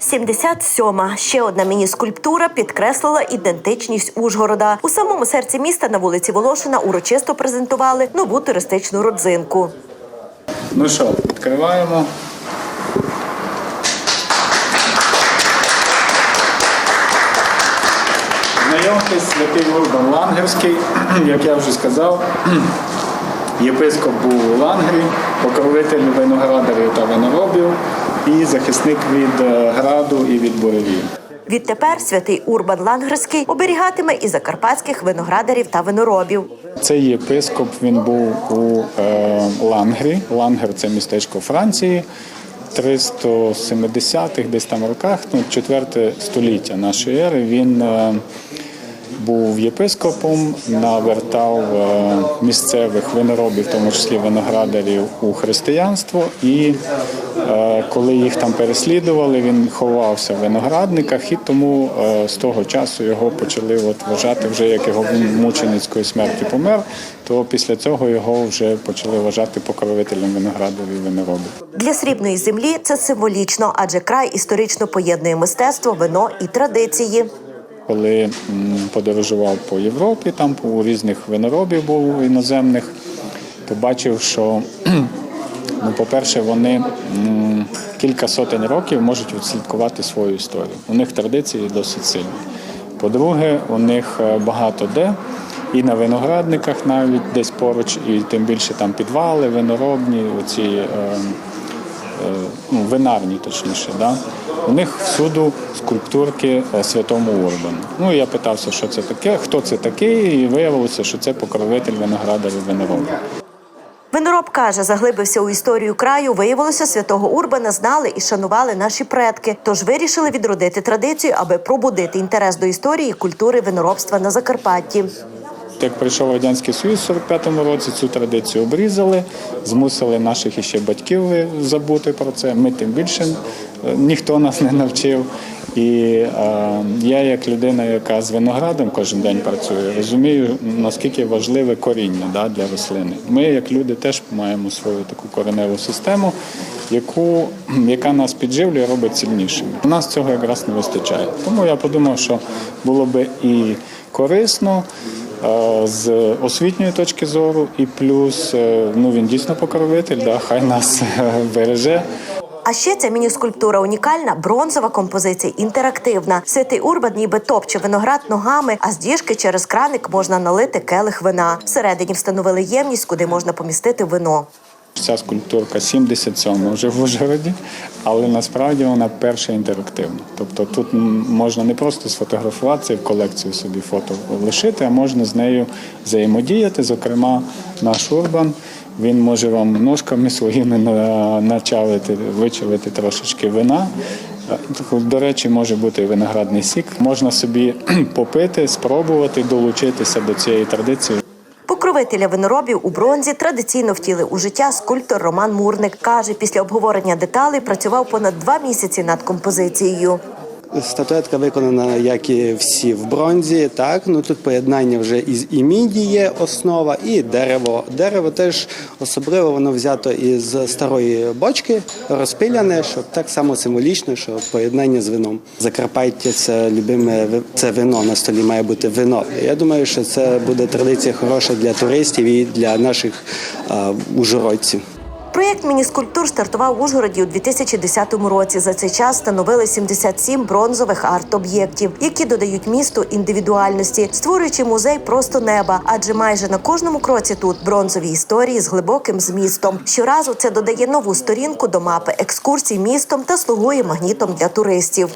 77-ма. Ще одна міні-скульптура підкреслила ідентичність Ужгорода. У самому серці міста на вулиці Волошина урочисто презентували нову туристичну родзинку. Ну що, відкриваємо. Знайомтесь, святий Урбан Лангерський, як я вже сказав, єпископ був у Лангрі, покровитель виноградарів та виноробів і захисник від е, граду і від буревів. Відтепер святий Урбан Лангерський оберігатиме і закарпатських виноградарів та виноробів. Цей єпископ він був у е, Лангрі. Лангер це містечко Франції. 370-х десь там роках, ну, 4 століття нашої ери, він е, був єпископом, навертав е, місцевих виноробів, в тому числі виноградарів, у християнство. І е, коли їх там переслідували, він ховався в виноградниках, і тому е, з того часу його почали от вважати вже як його мученицької смерті помер. То після цього його вже почали вважати покровителем виноградарів і виноробів. Для срібної землі це символічно, адже край історично поєднує мистецтво, вино і традиції. Коли подорожував по Європі, там у різних виноробів був іноземних, то бачив, що, ну, по-перше, вони кілька сотень років можуть відслідкувати свою історію. У них традиції досить сильні. По-друге, у них е, багато де, і на виноградниках навіть десь поруч, і тим більше там підвали, виноробні, оці. Е, ну, винарні, точніше. Да? У них всюду скульптурки е, святому Урбану. Ну, я питався, що це таке, хто це такий, і виявилося, що це покровитель виноградарів виноробів. Винороб каже, заглибився у історію краю. Виявилося, святого Урбана знали і шанували наші предки. Тож вирішили відродити традицію, аби пробудити інтерес до історії і культури виноробства на Закарпатті. Як прийшов Радянський Союз в 45-му році, цю традицію обрізали, змусили наших іще батьків забути про це. Ми тим більше е, ніхто нас не навчив. І е, я, як людина, яка з виноградом кожен день працює, розумію, наскільки важливе коріння да, для рослини. Ми, як люди, теж маємо свою таку кореневу систему, яку, яка нас підживлює, робить сильнішими. У нас цього якраз не вистачає. Тому я подумав, що було би і корисно. З освітньої точки зору, і плюс е, ну він дійсно покровитель, да, хай нас е, береже. А ще ця міні-скульптура унікальна, бронзова композиція, інтерактивна. Святий Урбан ніби топче виноград ногами, а з діжки через краник можна налити келих вина. Всередині встановили ємність, куди можна помістити вино. Ця скульптурка 77 вже в Ужгороді, але насправді вона перша інтерактивна. Тобто тут можна не просто сфотографуватися і в колекцію собі фото лишити, а можна з нею взаємодіяти. Зокрема, наш урбан. Він може вам ножками своїми на- начавити, вичавити трошечки вина. До речі, може бути виноградний сік. Можна собі попити, спробувати долучитися до цієї традиції. Покровителя виноробів у бронзі традиційно втіли у життя скульптор Роман Мурник. Каже, після обговорення деталей працював понад два місяці над композицією. Статуетка виконана, як і всі в бронзі. Так, ну тут поєднання вже із і міді є основа, і дерево. Дерево теж особливо воно взято із старої бочки, розпиляне, щоб так само символічно, що поєднання з вином. Закарпаття це любиме це вино. На столі має бути вино. Я думаю, що це буде традиція хороша для туристів і для наших а, ужгородців. Проєкт міні-скульптур стартував в Ужгороді у 2010 році. За цей час встановили 77 бронзових арт-об'єктів, які додають місту індивідуальності, створюючи музей просто неба. Адже майже на кожному кроці тут бронзові історії з глибоким змістом. Щоразу це додає нову сторінку до мапи екскурсій містом та слугує магнітом для туристів.